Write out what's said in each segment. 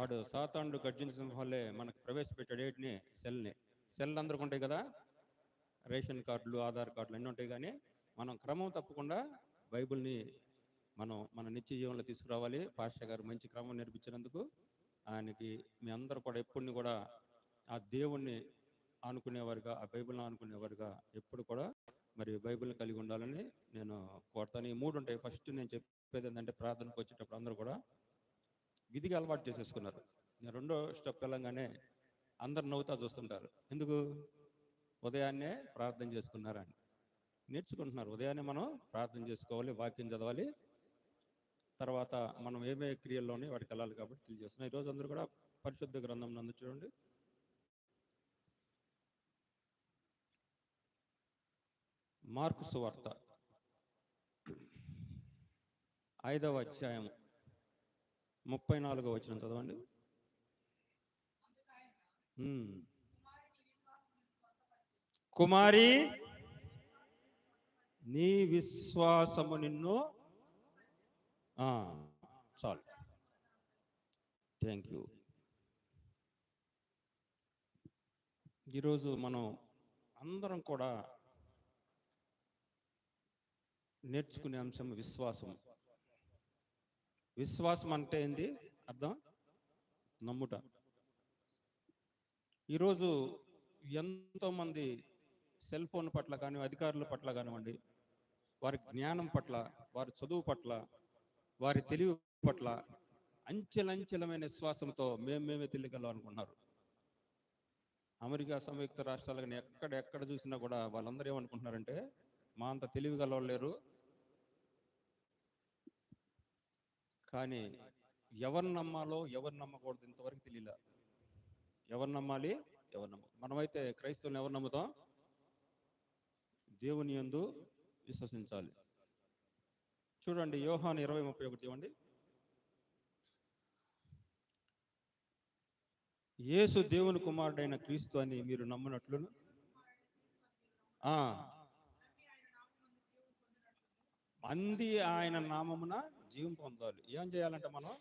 వాడు సాతాండు గర్జన సింహాలే మనకు ప్రవేశపెట్టాడు ఏటిని సెల్ని. సెల్ అందరికి ఉంటాయి కదా? రేషన్ కార్డులు ఆధార్ కార్డులు అన్నీ ఉంటాయి కానీ మనం క్రమం తప్పకుండా బైబిల్ని మనం మన నిత్య జీవనంలో తీసుకురావాలి. పాస్టర్ గారు మంచి క్రమం నేర్పించినందుకు ఆయనకి మీ అందరూ కూడా ఎప్పుడిని కూడా ఆ దేవుణ్ణి అనుకునేవారుగా ఆ బైబిల్ని ఆనుకునేవారుగా ఎప్పుడు కూడా మరి బైబిల్ని కలిగి ఉండాలని నేను కోరుతాను. ఈ మూడు ఉంటాయి. ఫస్ట్ నేను చెప్పేది ఏంటంటే ప్రార్థనకు వచ్చేటప్పుడు అందరూ కూడా విధిగా అలవాటు చేసేసుకున్నారు. రెండో స్టెప్ వెళ్ళంగానే అందరు నవ్వుతా చూస్తుంటారు. ఎందుకు? ఉదయాన్నే ప్రార్థన చేసుకున్నారని. నేర్చుకుంటున్నారు. ఉదయాన్నే మనం ప్రార్థన చేసుకోవాలి వాక్యం చదవాలి. తర్వాత మనం ఏమే క్రియల్లోనే వాటికి వెళ్ళాలి కాబట్టి తెలియజేస్తున్నాం. ఈరోజు అందరూ కూడా పరిశుద్ధ గ్రంథం నందు చూడండి. మార్కు సువార్త. ఐదవ అధ్యాయం ముప్పై నాలుగో వచ్చిన చదవండి. కుమారి నీ విశ్వాసము నిన్ను చాలు. థ్యాంక్ యూ ఈరోజు మనం అందరం కూడా నేర్చుకునే అంశం విశ్వాసం విశ్వాసం అంటే ఏంది? అర్థం? నమ్ముట. ఈరోజు ఎంతోమంది సెల్ ఫోన్ పట్ల కానీ అధికారుల పట్ల కానివ్వండి వారి జ్ఞానం పట్ల వారి చదువు పట్ల వారి తెలివి పట్ల అంచెలంచెలమైన విశ్వాసంతో మేము మేమే తెలియగలం అనుకున్నారు అమెరికా సంయుక్త రాష్ట్రాలు కానీ ఎక్కడ ఎక్కడ చూసినా కూడా వాళ్ళందరూ ఏమనుకుంటున్నారంటే మా అంత తెలివి గలవాళ్ళు లేరు కానీ ఎవరు నమ్మాలో ఎవరు నమ్మకూడదు ఇంతవరకు తెలియలే ఎవరు నమ్మాలి ఎవరు నమ్మ మనమైతే క్రైస్తవుని ఎవరు నమ్ముతాం? దేవుని యందు విశ్వసించాలి. చూడండి యోహాన్ ఇరవై ముప్పై ఒకటి ఇవ్వండి. యేసు దేవుని కుమారుడైన క్రీస్తు అని మీరు నమ్మునట్లు అంది ఆయన నామమున జీవం పొందాలి. ఏం చేయాలంటే మనం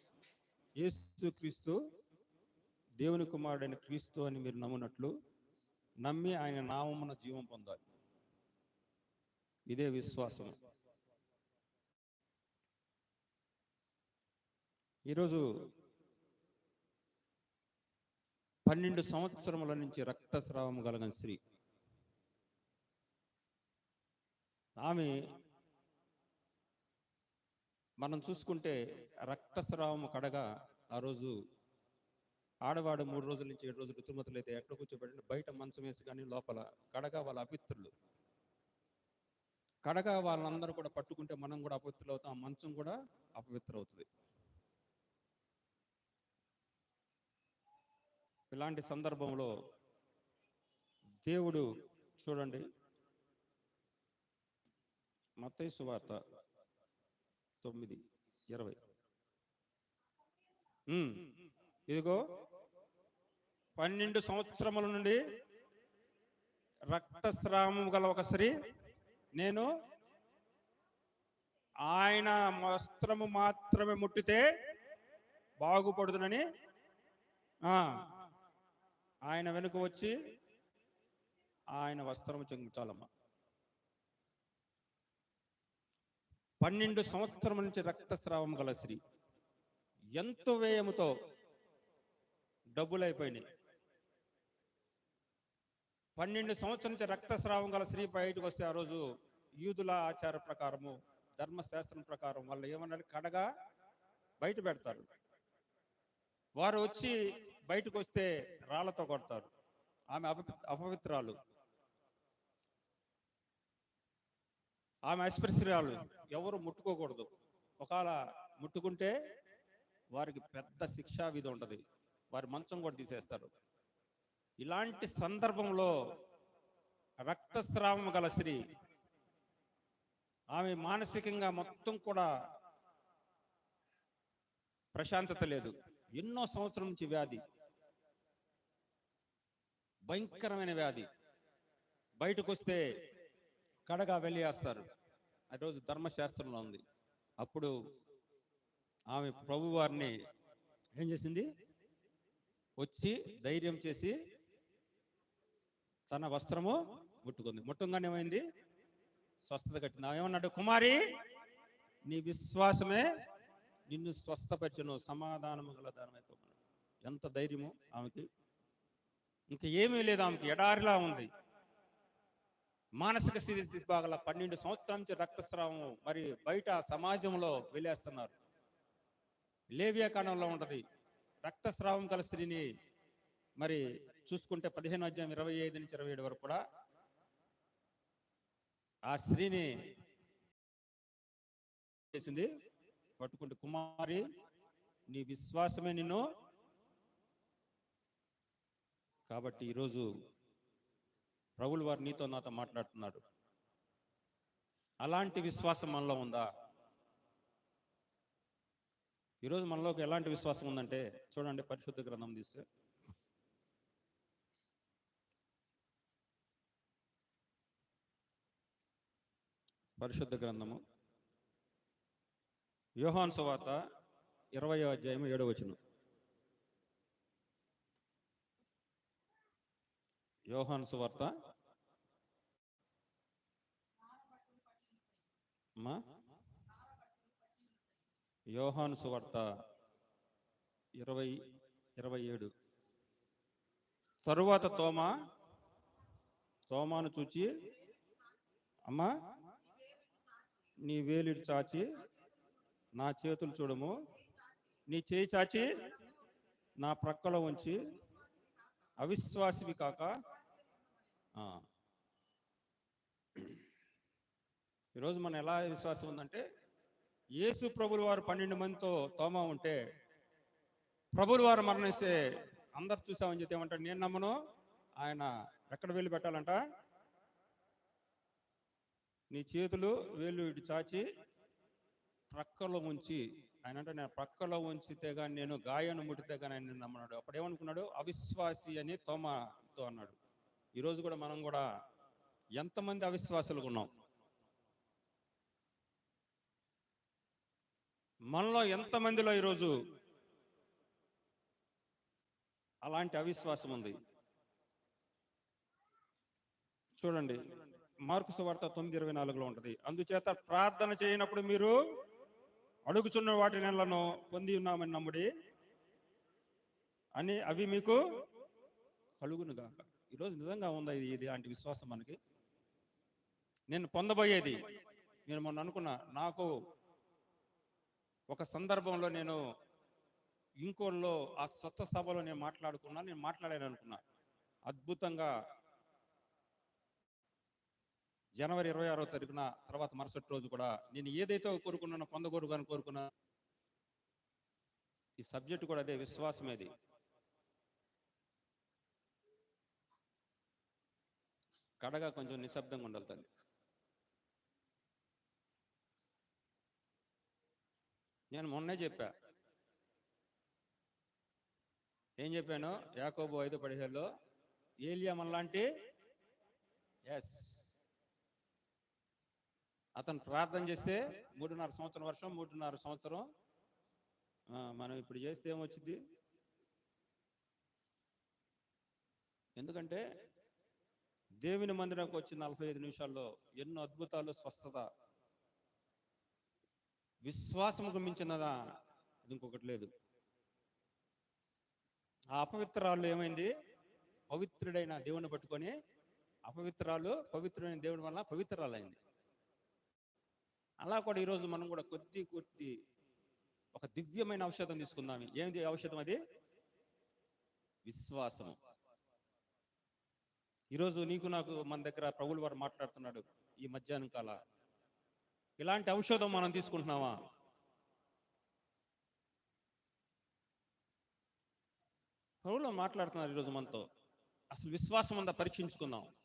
యేసు క్రీస్తు దేవుని కుమారుడైన క్రీస్తు అని మీరు నమ్మినట్లు నమ్మి ఆయన నామమున జీవం పొందాలి. ఇదే విశ్వాసం ఈరోజు పన్నెండు సంవత్సరముల నుంచి రక్తస్రావం కలగని స్త్రీ. ఆమె మనం చూసుకుంటే రక్తస్రావం కడగా ఆ రోజు ఆడవాడు మూడు రోజుల నుంచి ఏడు రోజులు రుతుమతులు అయితే ఎక్కడ కూర్చోబెట్టిన బయట మంచం వేసి కానీ లోపల కడగా వాళ్ళ అపిత్రులు. కడగా వాళ్ళందరూ కూడా పట్టుకుంటే మనం కూడా అపవిత్రులు అవుతాం. ఆ మంచం కూడా అపవిత్ర అవుతుంది ఇలాంటి సందర్భంలో దేవుడు చూడండి. మత్తయి వార్త తొమ్మిది ఇరవై. ఇదిగో పన్నెండు సంవత్సరముల నుండి రక్తస్రావము గల ఒక స్త్రీ నేను ఆయన వస్త్రము మాత్రమే ముట్టితే బాగుపడుతునని ఆయన వెనుక వచ్చి ఆయన వస్త్రము చెంగుచాలమ్మా పన్నెండు సంవత్సరం నుంచి రక్తస్రావం గల స్త్రీ. ఎంత వ్యయముతో డబ్బులైపోయినాయి. పన్నెండు సంవత్సరం నుంచి రక్తస్రావం గల స్త్రీ బయటకు వస్తే ఆ రోజు యూదుల ఆచార ప్రకారము ధర్మశాస్త్రం ప్రకారం వాళ్ళు ఏమన్నారు? కడగా బయట పెడతారు. వారు వచ్చి బయటకు వస్తే రాళ్ళతో కొడతారు. ఆమె అపవి అపవిత్రాలు. ఆమె అస్పృశ్యురాలు. ఎవరు ముట్టుకోకూడదు. ఒకవేళ ముట్టుకుంటే వారికి పెద్ద శిక్షా విధి ఉంటుంది. వారి మంచం కూడా తీసేస్తారు. ఇలాంటి సందర్భంలో రక్తస్రావం గల స్త్రీ ఆమె మానసికంగా మొత్తం కూడా ప్రశాంతత లేదు. ఎన్నో సంవత్సరం నుంచి వ్యాధి. భయంకరమైన వ్యాధి. బయటకు వస్తే కడగా వెళ్ళేస్తారు. ఆ రోజు ధర్మశాస్త్రంలో ఉంది. అప్పుడు ఆమె ప్రభు వారిని ఏం చేసింది? వచ్చి ధైర్యం చేసి తన వస్త్రము ముట్టుకుంది. ముట్టంగానే ఏమైంది? స్వస్థత కట్టింది. ఆమె ఏమన్నాడు? కుమారి నీ విశ్వాసమే నిన్ను స్వస్థపరచను. సమాధానము గల దానమైతే ఎంత ధైర్యము ఆమెకి. ఇంకా ఏమీ లేదు ఆమెకి. ఎడారిలా ఉంది. మానసిక స్థితి బాగల పన్నెండు సంవత్సరాల నుంచి రక్తస్రావం మరి బయట సమాజంలో వెళ్ళేస్తున్నారు లేవియా ఉంటుంది. రక్తస్రావం గల స్త్రీని మరి చూసుకుంటే పదిహేను అధ్యాయం ఇరవై ఐదు నుంచి ఇరవై ఏడు వరకు కూడా ఆ స్త్రీని చేసింది. పట్టుకుంటే కుమారి నీ విశ్వాసమే నిన్ను కాబట్టి ఈరోజు ప్రభులు వారు నీతో నాతో మాట్లాడుతున్నాడు. అలాంటి విశ్వాసం మనలో ఉందా? ఈరోజు మనలోకి ఎలాంటి విశ్వాసం ఉందంటే చూడండి పరిశుద్ధ గ్రంథం తీస్తే. పరిశుద్ధ గ్రంథము. యోహాన్ సువాత ఇరవై అధ్యాయం ఏడవ వచనం. యోహాన్ సువార్త అమ్మా యోహాను సువార్త ఇరవై ఇరవై ఏడు. తరువాత తోమ? తోమాను చూచి అమ్మా నీ వేలిడు చాచి నా చేతులు చూడము. నీ చేయి చాచి నా ప్రక్కలో ఉంచి అవిశ్వాసివి కాక ఆ. ఈరోజు మనం ఎలా విశ్వాసం ఉందంటే యేసు ప్రభులు వారు పన్నెండు మందితో తోమ ఉంటే ప్రభులు వారు మరణిస్తే అందరు చూసామని చెప్తే ఏమంటాడు నేను నమ్మను. ఆయన ఎక్కడ వెళ్ళి పెట్టాలంట? నీ చేతులు వేలు ఇటు చాచి ప్రక్కలో ఉంచి ఆయన అంటే నేను ప్రక్కలో ఉంచితే కానీ నేను గాయాన్ని ముట్టితే కానీ ఆయన నిన్ను నమ్మన్నాడు అప్పుడు ఏమనుకున్నాడు? అవిశ్వాసి అని తోమతో అన్నాడు. ఈరోజు కూడా మనం కూడా ఎంతమంది అవిశ్వాసులుగా ఉన్నాం? మనలో ఎంతమందిలో ఈరోజు అలాంటి అవిశ్వాసం ఉంది? చూడండి మార్కు సువార్త తొమ్మిది ఇరవై నాలుగులో ఉంటుంది. అందుచేత ప్రార్థన చేయనప్పుడు మీరు అడుగుచున్న వాటి నెలను పొంది ఉన్నామని నమ్ముడి అని అవి మీకు కలుగునుగా. ఈరోజు నిజంగా ఉందా ఇది? ఇది లాంటి విశ్వాసం మనకి? నేను పొందబోయేది నేను మొన్న అనుకున్నా నాకు ఒక సందర్భంలో నేను ఇంకోళ్ళు ఆ స్వచ్ఛ సభలో నేను మాట్లాడుకున్నా నేను మాట్లాడాను అనుకున్నా. అద్భుతంగా జనవరి ఇరవై ఆరో తారీఖున తర్వాత మరుసటి రోజు కూడా నేను ఏదైతే కోరుకున్నానో పొందకూడదని కోరుకున్నా ఈ సబ్జెక్ట్ కూడా అదే విశ్వాసమేది కడగా కొంచెం నిశ్శబ్దంగా ఉండాలి తల్లి. నేను మొన్నే చెప్పా. ఏం చెప్పాను? యాకోబు ఐదు పదిహేడులో ఏలియా మనలాంటి ఎస్ అతను ప్రార్థన చేస్తే మూడున్నర సంవత్సరం వర్షం మూడున్నర సంవత్సరం మనం ఇప్పుడు చేస్తే ఏమొచ్చింది ఎందుకంటే దేవుని మందిరంకి వచ్చి నలభై ఐదు నిమిషాల్లో ఎన్నో అద్భుతాలు స్వస్థత విశ్వాసముకు మించినదా అది ఇంకొకటి లేదు. ఆ అపవిత్రాలు ఏమైంది? పవిత్రుడైన దేవుని పట్టుకొని అపవిత్రాలు పవిత్రుడైన దేవుని వల్ల పవిత్రాలైంది. అలా కూడా ఈరోజు మనం కూడా కొద్ది కొద్ది ఒక దివ్యమైన ఔషధం తీసుకుందాం. ఏంది ఔషధం అది? విశ్వాసము. ఈరోజు నీకు నాకు మన దగ్గర ప్రభులు వారు మాట్లాడుతున్నాడు ఈ మధ్యాహ్నం కాల. ఇలాంటి ఔషధం మనం తీసుకుంటున్నామా? ప్రభులో మాట్లాడుతున్నారు ఈరోజు మనతో. అసలు విశ్వాసం అంతా పరీక్షించుకుందాం.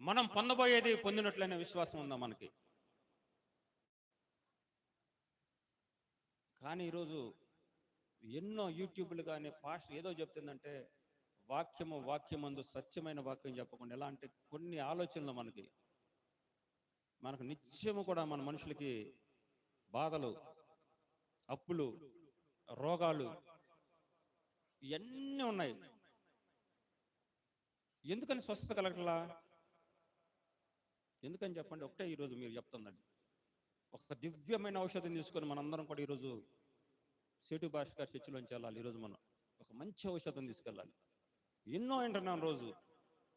మనం పొందబోయేది పొందినట్లయిన విశ్వాసం ఉందా మనకి? కానీ ఈరోజు ఎన్నో యూట్యూబ్లు కానీ పాస్ట్ ఏదో చెప్తుందంటే వాక్యము వాక్యమందు సత్యమైన వాక్యం చెప్పకుండా ఎలాంటి కొన్ని ఆలోచనలు మనకి. మనకు నిత్యము కూడా మన మనుషులకి బాధలు అప్పులు రోగాలు ఇవన్నీ ఉన్నాయి. ఎందుకని స్వస్థత కలగట్లా? ఎందుకని చెప్పండి? ఒకటే ఈరోజు మీరు చెప్తుందండి. ఒక దివ్యమైన ఔషధం తీసుకొని మనందరం కూడా ఈరోజు సేటు భాష గారి చర్చిలోంచి వెళ్ళాలి ఈరోజు మనం. ఒక మంచి ఔషధం తీసుకెళ్ళాలి. ఎన్నో వింటున్నాం రోజు.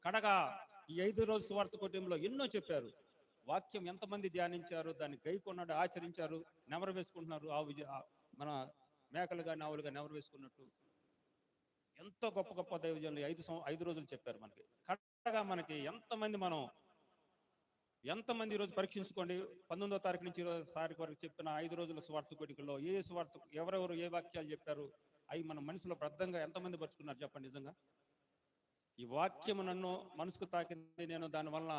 కడగా ఈ ఐదు రోజు స్వార్థ కుటుంబంలో ఎన్నో చెప్పారు. వాక్యం ఎంతమంది ధ్యానించారు దాన్ని గైకొన్నాడు ఆచరించారు నెమరు వేసుకుంటున్నారు ఆ విజయ మన మేకలు కానీ ఆవులు కానీ నెమరు వేసుకున్నట్టు. ఎంతో గొప్ప గొప్ప దైవజనులు ఐదు సం ఐదు రోజులు చెప్పారు మనకి. కరెక్ట్గా మనకి ఎంతమంది మనం ఎంతమంది ఈరోజు పరీక్షించుకోండి పంతొమ్మిదో తారీఖు నుంచి ఇరవై తారీఖు వరకు చెప్పిన ఐదు రోజుల స్వార్థ కోటికల్లో ఏ స్వార్థ ఎవరెవరు ఏ వాక్యాలు చెప్పారు అవి మన మనసులో బద్ధంగా ఎంతమంది పరుచుకున్నారు చెప్పండి నిజంగా? ఈ వాక్యం నన్ను మనసుకు తాకింది నేను దానివల్ల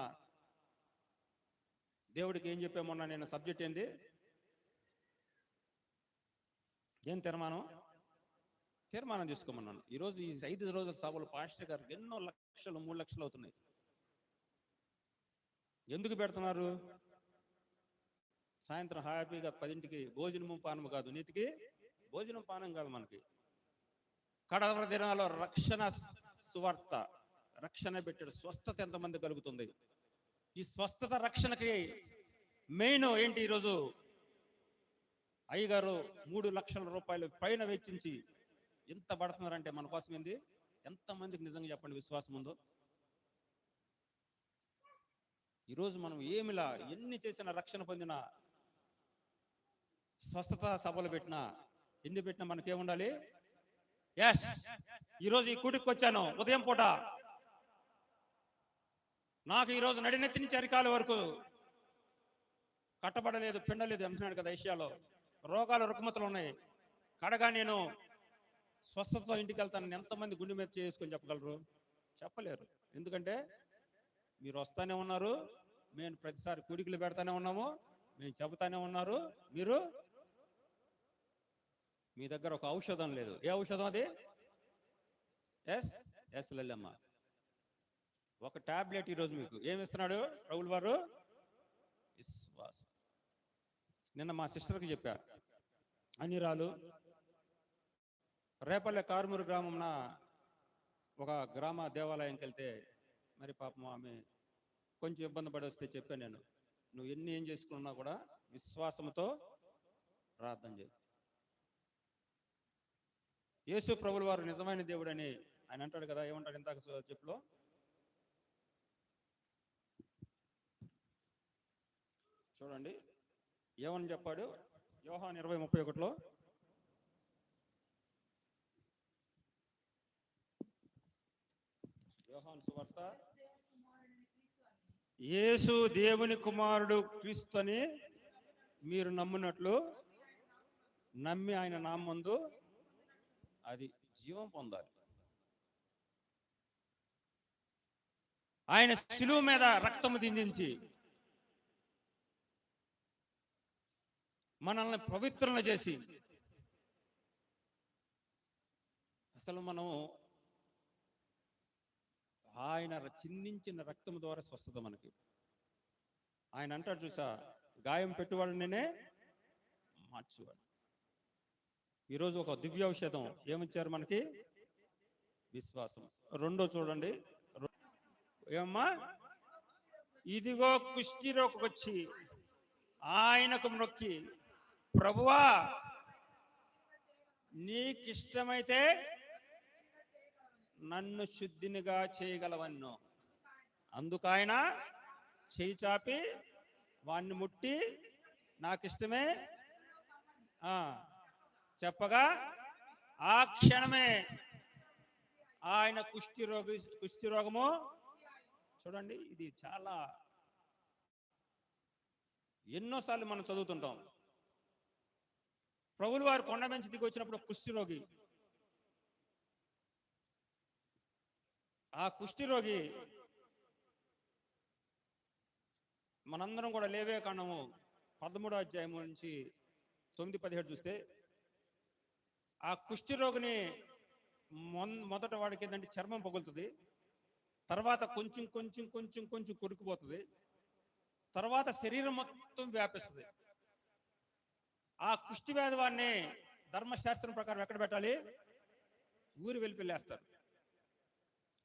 దేవుడికి ఏం చెప్పామన్నా నేను సబ్జెక్ట్ ఏంది? ఏం తీర్మానం? తీర్మానం తీసుకోమన్నాను. ఈరోజు ఈ ఐదు రోజుల సభలు పాస్టర్ గారికి ఎన్నో లక్షలు మూడు లక్షలు అవుతున్నాయి. ఎందుకు పెడుతున్నారు? సాయంత్రం హ్యాపీగా పదింటికి భోజనము పానము కాదు నీతికి భోజనం పానం కాదు మనకి. కడవర దినాల్లో రక్షణ సువార్త రక్షణ పెట్టాడు. స్వస్థత ఎంతమంది కలుగుతుంది? ఈ స్వస్థత రక్షణకి మెయిన్ ఏంటి ఈరోజు? అయ్యగారు మూడు లక్షల రూపాయలు పైన వెచ్చించి ఎంత పడుతున్నారంటే మన కోసం ఏంది? ఎంతమందికి నిజంగా చెప్పండి విశ్వాసం ఉందో? ఈరోజు మనం ఏమిలా ఎన్ని చేసిన రక్షణ పొందిన స్వస్థత సభలు పెట్టినా ఎన్ని పెట్టినా మనకేముండాలి? ఎస్ ఈరోజు ఈ కూడికి వచ్చాను. ఉదయం పూట నాకు ఈరోజు నడినెత్తి నుంచి అరికాల వరకు కట్టబడలేదు పిండలేదు అంటున్నాడు కదా ఏషియాలో. రోగాలు రుగ్మతలు ఉన్నాయి. కడగా నేను స్వస్థతతో ఇంటికి వెళ్తానని ఎంతమంది గుండె మీద చేసుకొని చెప్పగలరు? చెప్పలేరు. ఎందుకంటే మీరు వస్తానే ఉన్నారు. మేము ప్రతిసారి కూడికలు పెడతానే ఉన్నాము. మేము చెబుతానే ఉన్నారు. మీరు మీ దగ్గర ఒక ఔషధం లేదు. ఏ ఔషధం అది? ఎస్? ఎస్ లల్లమ్మ. ఒక టాబ్లెట్ ఈరోజు మీకు. ఏమి ఇస్తున్నాడు ప్రభుల్ వారు విశ్వాసం. నిన్న మా సిస్టర్కి చెప్పా. అనిరాలు. రేపల్లె కారుమూరు గ్రామంన ఒక గ్రామ దేవాలయంకి వెళ్తే మరి పాపం ఆమె కొంచెం ఇబ్బంది పడి వస్తే చెప్పాను నేను. నువ్వు ఎన్ని ఏం చేసుకున్నా కూడా విశ్వాసంతో ప్రార్థన చేయి. యేసు ప్రభుల వారు నిజమైన దేవుడని ఆయన అంటాడు కదా. ఏమంటాడు ఇందాక సో- చెప్పులో? చూడండి. ఏమని చెప్పాడు? యోహాన్ ఇరవై ముప్పై ఒకటిలో. యోహాన్ సువార్త. యేసు దేవుని కుమారుడు క్రీస్తు అని మీరు నమ్మునట్లు నమ్మి ఆయన నామందు అది జీవం పొందాలి. ఆయన శిలువు మీద రక్తము దిందించి మనల్ని పవిత్రన చేసి. అసలు మనం ఆయన చిందించిన రక్తం ద్వారా స్వస్థత మనకి. ఆయన అంటాడు చూసా గాయం పెట్టువాడు నేనే మార్చేవాడు ఈరోజు ఒక దివ్య ఔషధం ఏమిచ్చారు మనకి? విశ్వాసం. రెండో చూడండి. ఏమమ్మా ఇదిగో కుష్టి వచ్చి ఆయనకు మొక్కి ప్రభువా నీకిష్టమైతే నన్ను శుద్ధినిగా చేయగలవన్ను. అందుకు ఆయన చేయి చాపి వాణ్ణి ముట్టి నాకిష్టమే. చెప్పగా ఆ క్షణమే ఆయన కుష్టి రోగి కుష్టి రోగము. చూడండి ఇది చాలా ఎన్నోసార్లు మనం చదువుతుంటాం. ప్రభులు వారు కొండ మంచి దిగి వచ్చినప్పుడు కుష్టి రోగి. ఆ కుష్టి రోగి మనందరం కూడా లేవే కాండము పదమూడో అధ్యాయము నుంచి తొమ్మిది పదిహేడు చూస్తే ఆ కుష్టి రోగిని మొన్- మొదట వాడికి ఏంటంటే చర్మం పగులుతుంది. తర్వాత కొంచెం కొంచెం కొంచెం కొంచెం కొరికిపోతుంది తర్వాత శరీరం మొత్తం వ్యాపిస్తుంది. ఆ కుష్టి వ్యాధి వాడిని ధర్మశాస్త్రం ప్రకారం ఎక్కడ పెట్టాలి? ఊరి వెళ్ళిపెళ్ళేస్తారు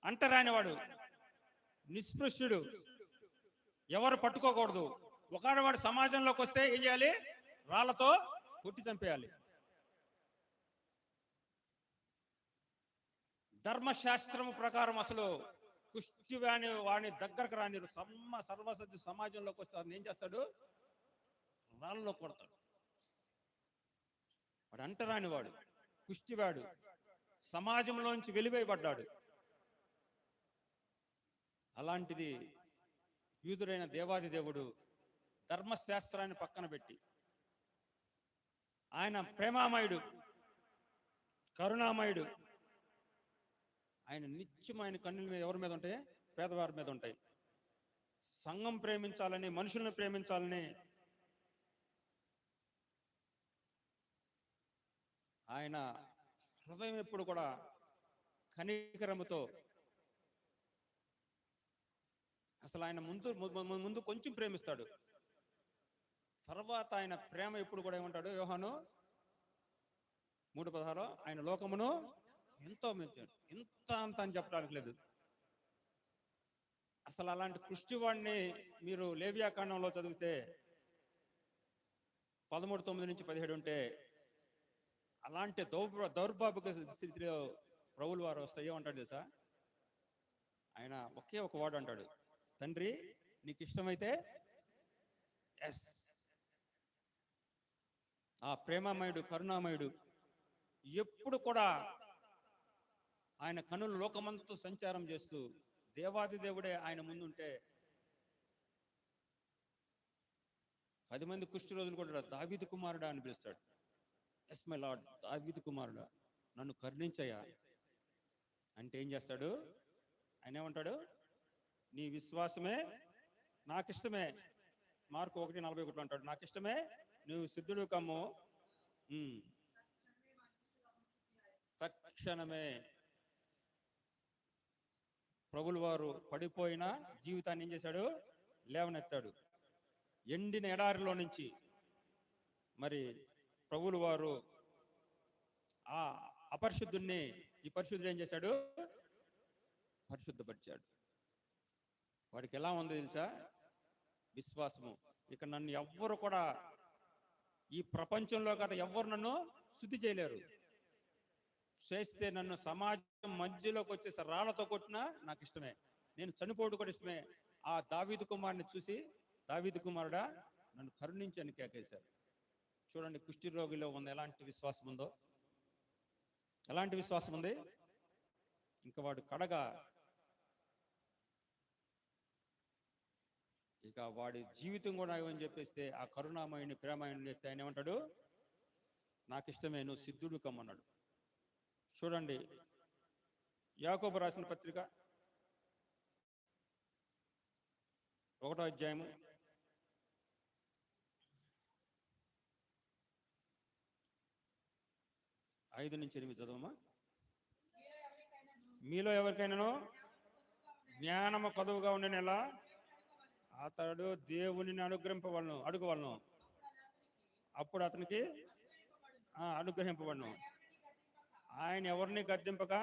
అంటరానివాడు నిస్పృశ్యుడు ఎవరు పట్టుకోకూడదు. ఒకనవాడు సమాజంలోకి వస్తే ఏం చేయాలి? రాళ్ళతో కొట్టి చంపేయాలి. ధర్మశాస్త్రం ప్రకారం అసలు కుష్టి వాణి వాడిని దగ్గరకు రాని సమ్మ సర్వసజ్జ సమాజంలోకి వస్తే ఏం చేస్తాడు? రాళ్ళలో కొడతాడు. వాడు అంటరాని వాడు కుష్టివాడు సమాజంలోంచి వెలివేయబడ్డాడు. అలాంటిది యూదుడైన దేవాది దేవుడు ధర్మశాస్త్రాన్ని పక్కన పెట్టి ఆయన ప్రేమామయుడు కరుణామయుడు ఆయన నిత్యం ఆయన కన్నుల మీద ఎవరి మీద ఉంటాయి? పేదవారి మీద ఉంటాయి. సంఘం ప్రేమించాలని మనుషులను ప్రేమించాలని ఆయన హృదయం ఎప్పుడు కూడా కనికరముతో అసలు ఆయన ముందు ముందు కొంచెం ప్రేమిస్తాడు. తర్వాత ఆయన ప్రేమ ఎప్పుడు కూడా ఏమంటాడు? యోహాను మూడు పదహారు ఆయన లోకమును ఎంతో మెచ్చాడు. ఇంత అంత అని చెప్పడానికి లేదు. అసలు అలాంటి కృష్టివాడిని మీరు లేవియాకాండంలో చదివితే పదమూడు తొమ్మిది నుంచి పదిహేడు ఉంటే అలాంటి దౌర్భ దౌర్భాగ్య స్థితిలో ప్రభులు వారు వస్తాయో అంటాడు తెలుసా? ఆయన ఒకే ఒక వాడు అంటాడు. తండ్రి నీకు ఇష్టమైతే ఎస్. ఆ ప్రేమమయుడు కరుణామయుడు ఎప్పుడు కూడా ఆయన కనులు లోకమంతా సంచారం చేస్తూ దేవాది దేవుడే ఆయన ముందుంటే పది మంది కుష్టి రోజులు కూడా దావీదు కుమారుడా అని పిలుస్తాడు. ఎస్ మై లార్డ్ దావీదు కుమారుడు నన్ను కరుణించయ్యా. అంటే ఏం చేస్తాడు? ఆయన ఏమంటాడు? నీ విశ్వాసమే నాకిష్టమే. మార్కు ఒకటి నలభై ఒకటి అంటాడు. నాకిష్టమే నువ్వు సిద్ధుడు కమ్ము. తక్షణమే ప్రభులు వారు పడిపోయిన జీవితాన్ని ఏం చేశాడు? లేవనెత్తాడు. ఎండిన ఎడారిలో నుంచి. మరి ప్రభువులు వారు ఆ అపరిశుద్ధుణ్ణి ఈ పరిశుద్ధుడు ఏం చేశాడు? పరిశుద్ధపరిచాడు. వాడికి ఎలా ఉంది తెలుసా? విశ్వాసము. ఇక నన్ను ఎవ్వరు కూడా ఈ ప్రపంచంలో కదా ఎవ్వరు నన్ను శుద్ధి చేయలేరు. చేస్తే నన్ను సమాజం మధ్యలోకి వచ్చేస్తే రాళ్ళతో కొట్టినా నాకు ఇష్టమే. నేను చనిపోవడం కూడా ఇష్టమే. ఆ దావీదు కుమారుని చూసి దావీదు కుమారుడా నన్ను కరుణించి అని కేకేశారు చూడండి కుష్టి రోగిలో ఉంది. ఎలాంటి విశ్వాసం ఉందో? ఎలాంటి విశ్వాసం ఉంది? ఇంకా వాడు కడగా. ఇక వాడి జీవితం కూడా ఏమని చెప్పేస్తే ఆ కరుణామయుని ప్రేమాయణం చేస్తే ఆయన ఏమంటాడు? నాకు ఇష్టమే నువ్వు సిద్ధుడు కమ్మన్నాడు. చూడండి యాకోబు రాసిన పత్రిక ఒకటో అధ్యాయము ఐదు నుంచి ఎనిమిది చదవమా? మీలో ఎవరికైనాను? జ్ఞానము కదువుగా నెల అతడు దేవునిని అనుగ్రహింపవలను అడుగువలను. అప్పుడు అతనికి అనుగ్రహింపబడను. ఆయన ఎవరిని గద్దింపక?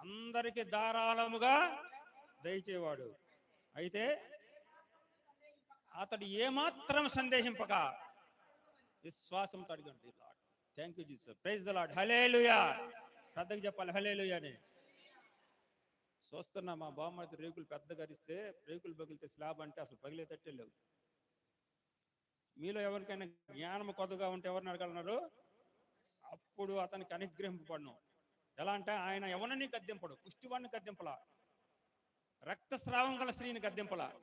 అందరికి ధారాళముగా దయచేవాడు. అయితే అతడు ఏమాత్రం సందేహింపక? విశ్వాసంతో అడిగండి thank you Jesus praise the Lord hallelujah పెద్దగా చెప్పాలి. హలేలుయా అని. చూస్తున్నా మా బామ్మది రేకులు పెద్దగా అరిస్తే రేకులు పగిలితే స్లాబ్ అంటే అసలు పగిలేటట్టే లేవు. మీలో ఎవరికైనా జ్ఞానం కొద్దిగా ఉంటే ఎవరిని అడగలన్నారు? అప్పుడు అతనికి అనుగ్రహింపబడను. ఎలా అంటే ఆయన ఎవరిని గద్దెంపడు పుష్టివాడిని గద్దెంపలా రక్తస్రావం గల స్త్రీని గద్దెంపలా.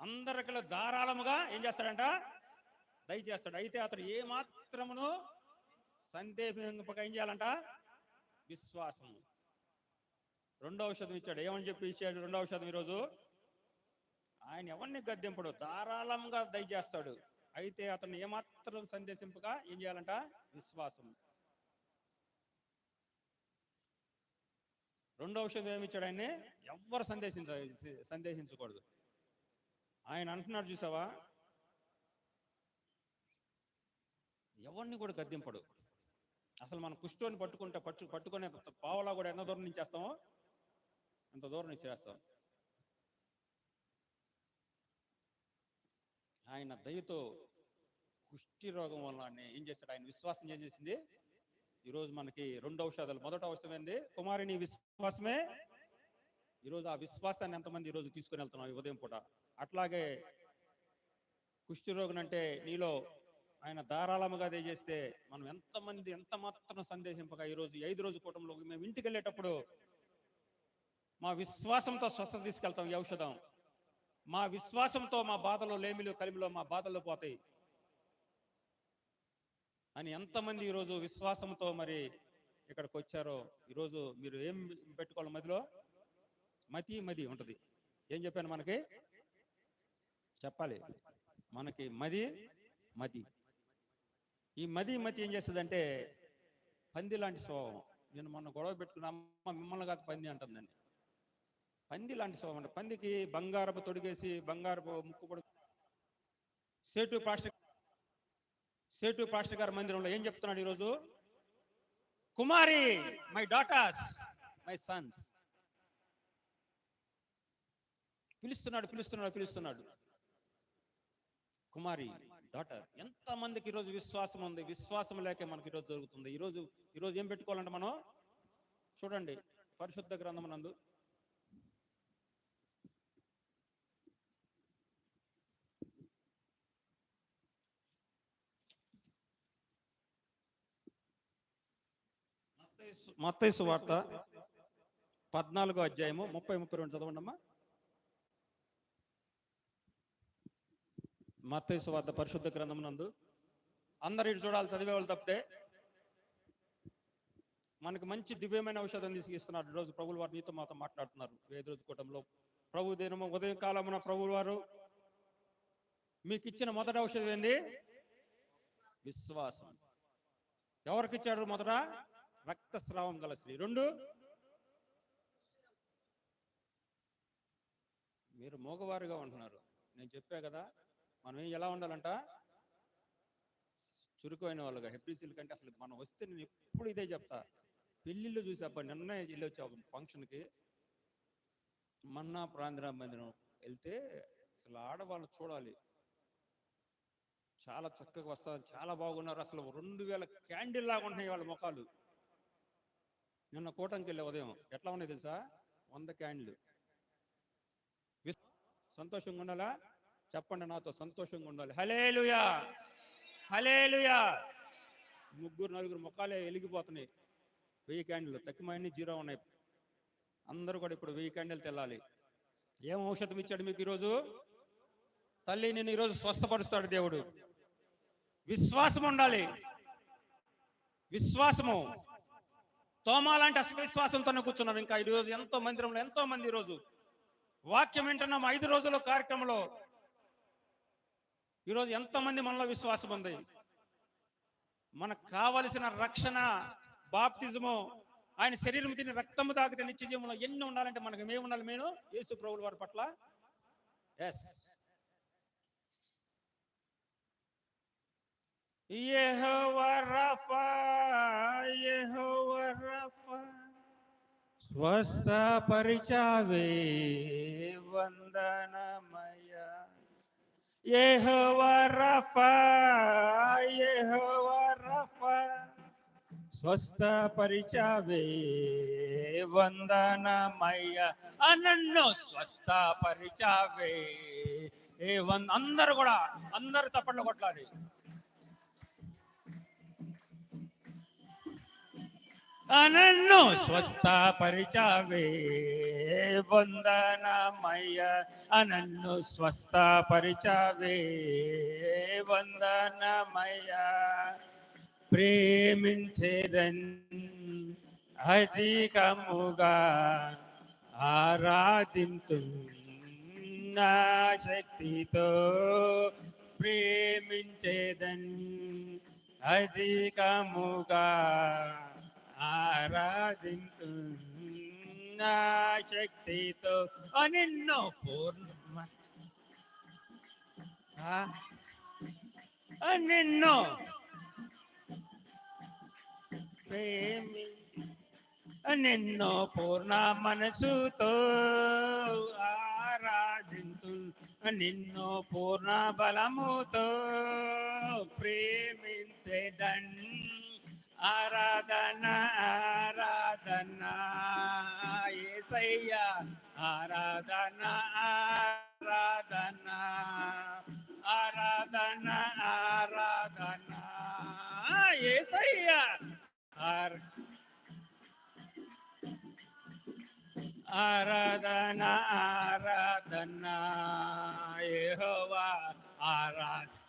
అందరికీ ధారాళముగా ఏం చేస్తాడంట? దయచేస్తాడు. అయితే అతడు ఏ మాత్రమును సందేహింపక ఏం చేయాలంట? విశ్వాసం రెండో ఔషధం ఇచ్చాడు. ఏమని చెప్పి ఇచ్చాడు రెండో ఔషధం ఈరోజు? ఆయన ఎవరిని గద్దెంపడు? ధారాళంగా దయచేస్తాడు. అయితే అతను ఏమాత్రం సందేశింపక ఏం చేయాలంట? విశ్వాసం రెండో ఔషధం ఏమి ఇచ్చాడు ఆయన్ని? ఎవ్వరు సందేశించ సందేహించకూడదు. ఆయన అంటున్నాడు చూసావా? ఎవరిని కూడా గద్దెంపడు. అసలు మనం కుష్ఠోని పట్టుకుంటే పట్టు పట్టుకునే పావలా కూడా ఎంత దూరం నుంచి వేస్తామో అంత దూరం నుంచి చేస్తాం ఆయన దయతో కుష్టి రోగం వల్ల ఏం చేశాడు? ఆయన విశ్వాసం ఏం చేసింది? ఈరోజు మనకి రెండు ఔషధాలు. మొదట అవసరమైంది ఏంది? విశ్వాసమే. ఈరోజు ఆ విశ్వాసాన్ని ఎంతమంది ఈరోజు తీసుకుని వెళ్తున్నాం ఈ ఉదయం పూట? అట్లాగే కుష్టి రోగం అంటే నీలో ఆయన ధారాళముగా చేస్తే మనం ఎంతమంది ఎంత మాత్రం సందేహింపగా ఈరోజు ఐదు రోజు కూటంలో మేము ఇంటికి వెళ్ళేటప్పుడు మా విశ్వాసంతో స్వస్థత తీసుకెళ్తాం ఈ ఔషధం. మా విశ్వాసంతో మా బాధలు లేమిలు కలిమిలో మా బాధలు పోతాయి. అని ఎంతమంది ఈరోజు విశ్వాసంతో మరి ఇక్కడికి వచ్చారో ఈరోజు మీరు ఏం పెట్టుకోవాలి మదిలో? మతి మది ఉంటుంది. ఏం చెప్పాను మనకి? చెప్పాలి. మనకి మది మది. ఈ మది మతి ఏం చేస్తుందంటే పంది లాంటి స్వభావం. నేను మొన్న గొడవ పెట్టుకున్నా అమ్మ మిమ్మల్ని కాదు పంది అంటుందండి. పంది లాంటి స్వభావం అంటే. పందికి బంగారపు తొడిగేసి బంగారపు ముక్కు పొడి సేటు పాస్టర్ సేటు పాస్టర్ గారి మందిరంలో ఏం చెప్తున్నాడు ఈరోజు? కుమారి మై డాటర్స్ మై సన్స్. పిలుస్తున్నాడు పిలుస్తున్నాడు పిలుస్తున్నాడు. కుమారి. డాటర్ ఎంత మందికి ఈరోజు విశ్వాసం ఉంది? విశ్వాసం లేకే మనకి ఈరోజు జరుగుతుంది. ఈరోజు ఈరోజు ఏం పెట్టుకోవాలంటే మనం చూడండి పరిశుద్ధ గ్రంథం నందు. మత్తైసు వార్త పద్నాలుగో అధ్యాయము ముప్పై ముప్పై రెండు చదవండి అమ్మా మత్తైసు వార్త పరిశుద్ధ గ్రంథమునందు అందరు ఇటు చూడాలి చదివే వాళ్ళు తప్పితే. మనకు మంచి దివ్యమైన ఔషధం తీసుకిస్తున్నారు ఈరోజు ప్రభులు వారు నీతో మాతో మాట్లాడుతున్నారు. వేద రోజు కూటంలో ప్రభు దినము ఉదయం కాలమున ప్రభులు వారు మీకు ఇచ్చిన మొదటి ఔషధం ఏంది? విశ్వాసం. ఎవరికిచ్చాడు మొదట? రక్తస్రావం గల స్త్రీ. రెండు? మీరు మోగవారుగా ఉంటున్నారు. నేను చెప్పా కదా మనం ఎలా ఉండాలంట? చురుకైన వాళ్ళుగా. హెబ్రిసీల కంటే అసలు మనం వస్తే నేను ఎప్పుడు ఇదే చెప్తా. పెళ్ళిళ్ళు చూసి అబ్బా నిన్న వెళ్ళి వచ్చా ఒక ఫంక్షన్కి. మన్నా ప్రాంతర మందిరం వెళ్తే అసలు ఆడవాళ్ళు చూడాలి. చాలా చక్కగా వస్తారు. చాలా బాగున్నారు. అసలు రెండు వేల క్యాండిల్ లాగా ఉంటున్నాయి వాళ్ళ ముఖాలు. నిన్న కూటంకి వెళ్ళే ఉదయం ఎట్లా ఉన్నాయి తెలుసా? వంద క్యాండిల్. సంతోషంగా ఉండాలా? చెప్పండి నాతో సంతోషంగా ఉండాలి. హలేలుయా హలేలుయా ముగ్గురు నలుగురు ముఖాలే వెలిగిపోతున్నాయి. వెయ్యి క్యాండిల్ తక్కువన్నీ జీరో ఉన్నాయి. అందరూ కూడా ఇప్పుడు వెయ్యి క్యాండిల్ తెల్లాలి. ఏం ఔషధం ఇచ్చాడు మీకు ఈరోజు? తల్లి నేను ఈరోజు స్వస్థపరుస్తాడు దేవుడు. విశ్వాసం ఉండాలి. విశ్వాసము. తోమాలంటే అస్విశ్వాసంతోనే కూర్చున్నాం ఇంకా ఈరోజు ఎంతో మందిరంలో ఎంతో మంది ఈరోజు. వాక్యం వింటున్నాం. ఐదు రోజుల కార్యక్రమంలో ఈరోజు ఎంతమంది మనలో విశ్వాసం ఉంది? మనకు కావలసిన రక్షణ బాప్తిజము ఆయన శరీరం తిని రక్తము తాకితే నిత్య జీవంలో ఎన్ని ఉండాలంటే మనకు మేము ఉండాలి మేము యేసు ప్రభుల వారి పట్ల? ఎస్ స్వస్థ పరిచావే వందనమయ రఫా స్వస్థపరిచావే వందనమయ యెహోవా రఫా యెహోవా రఫా స్వస్థపరిచావే వందనమయ్య నన్ను స్వస్థపరిచావే ఏ వంద అందరు కూడా అందరు తప్పట్లు కొట్లాలి నన్ను స్వస్థపరిచావే వందనమయ్య నన్ను స్వస్థపరిచావే వందనమయ్య ప్రేమించేదన్ అధికముగా ఆరాధింతు నా శక్తితో ప్రేమించేదన్ అధికముగా ఆరాధించు నా శక్తితో నిన్ను పూర్ణ నిన్ను ప్రేమి. నిన్ను పూర్ణ మనసుతో ఆరాధించు. నిన్ను పూర్ణ బలముతో ప్రేమించదన్ ஆராதனா ஆராதனா ஏசையா ஆராதனா ஆராதனா ஆராதனா ஆராதனா ஏசையா ஆர் ஆராதனா ஆராதனா ஏஹோவா ஆராதனா